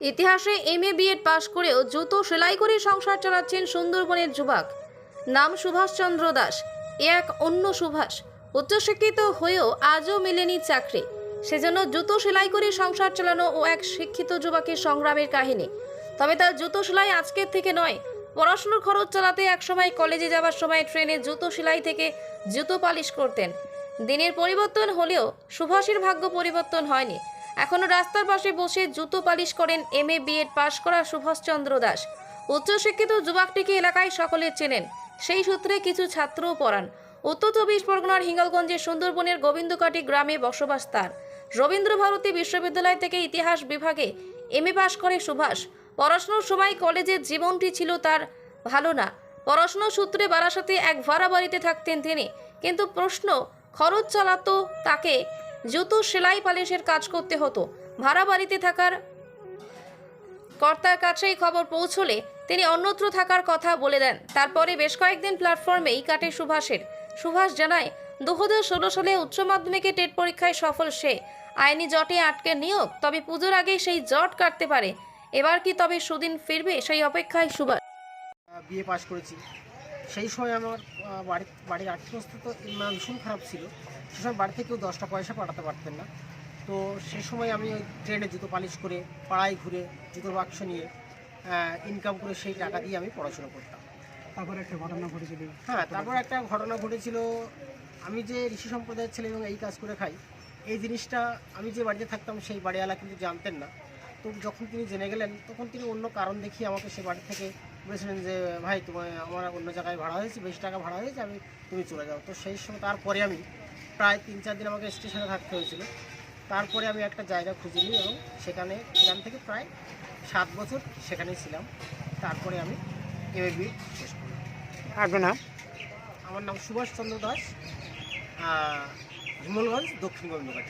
ইতিহাসে M A B Ed পাশ করেও জুতো সেলাই করে সংসার চালাচ্ছেন সুন্দরবনের যুবক। নাম সুভাষচন্দ্র দাস। এ এক অন্য সুভাষ। উচ্চশিক্ষিত হয়েও আজও মেলেনি চাকরি। সেজন্য জুতো সেলাই করে সংসার চালানো ও এক শিক্ষিত যুবকের সংগ্রামের কাহিনী। তবে তার জুতো সেলাই আজকের থেকে নয়। পড়াশুনোর খরচ চালাতে একসময় কলেজে যাওয়ার সময় ট্রেনে জুতো সেলাই থেকে জুতো পালিশ করতেন। দিনের পরিবর্তন হলেও সুভাষের ভাগ্য পরিবর্তন হয়নি। এখনও রাস্তার পাশে বসে জুতো পালিশ করেন এম এ বিএড পাশ করা সুভাষচন্দ্র দাস। উচ্চশিক্ষিত যুবকটিকে এলাকায় সকলে চেনেন। সেই সূত্রে কিছু ছাত্রও পড়ান। উত্তর চব্বিশ পরগনার হিঙ্গলগঞ্জের সুন্দরবনের গোবিন্দকাটি গ্রামে বসবাস তার। রবীন্দ্র ভারতী বিশ্ববিদ্যালয় থেকে ইতিহাস বিভাগে এম এ পাশ করে সুভাষ। পড়াশোনার সময় কলেজের জীবনটি ছিল তার ভালো না। পড়াশোনার সূত্রে বারাসাতে এক ভাড়া বাড়িতে থাকতেন তিনি। কিন্তু প্রশ্ন, খরচ চালাতো তাকে জুতো সেলাই পালিশের কাজ করতে হতো। ভাড়া বাড়িতে থাকার কর্তার কাছেই খবর পৌঁছলে তিনি অন্যত্র থাকার কথা বলে দেন। তারপরে বেশ কয়েকদিন প্ল্যাটফর্মেই কাটে সুভাষের। সুভাষ জানায় দু হাজার ষোলো সালে উচ্চ মাধ্যমিকে টেট পরীক্ষায় সফল সে। আইনি জটে আটকে নিয়োগ, তবে পুজোর আগেই সেই জট কাটতে পারে। এবার কি তবে সুদিন ফিরবে সেই অপেক্ষায় সুভাষ? বিএ পাশ করেছি। সেই সময় আমার বাড়ি বাড়ির আর্থিক অবস্থা তো ভীষণ খারাপ ছিল। সে সময় বাড়ি কেউ দশটা পয়সা পাঠাতে পারতেন না। তো সে সময় আমি ওই ট্রেনে জুতো পালিশ করে পাড়ায় ঘুরে জুতোর বাক্স নিয়ে ইনকাম করে সেই টাকা দিয়ে আমি পড়াশোনা করতাম। তারপর একটা ঘটনা ঘটেছিল। হ্যাঁ তারপর একটা ঘটনা ঘটেছিল। আমি যে ঋষি সম্প্রদায়ের ছেলে এবং এই কাজ করে খাই এই জিনিসটা আমি যে বাড়িতে থাকতাম সেই বাড়িওয়ালা কিন্তু জানতেন না। তো যখন তিনি জেনে গেলেন তখন তিনি অন্য কারণ দেখিয়ে আমাকে সে বাড়ি থেকে বলেছিলেন যে ভাই তোমার আমার অন্য জায়গায় ভাড়া হয়েছে বেশি টাকা ভাড়া হয়েছে আমি তুমি চলে যাও। তো সেই সময় তারপরে আমি প্রায় তিন চার দিন আমাকে স্টেশনে থাকতে হয়েছিল। তারপরে আমি একটা জায়গা খুঁজে নিই এবং সেখানে সেখান থেকে প্রায় সাত বছর সেখানেই ছিলাম। তারপরে আমি এমএবি শেষ করলাম। আপনার নাম? আমার নাম সুভাষ চন্দ্র দাস হিমলগঞ্জ দক্ষিণ গোবিন্দঘাট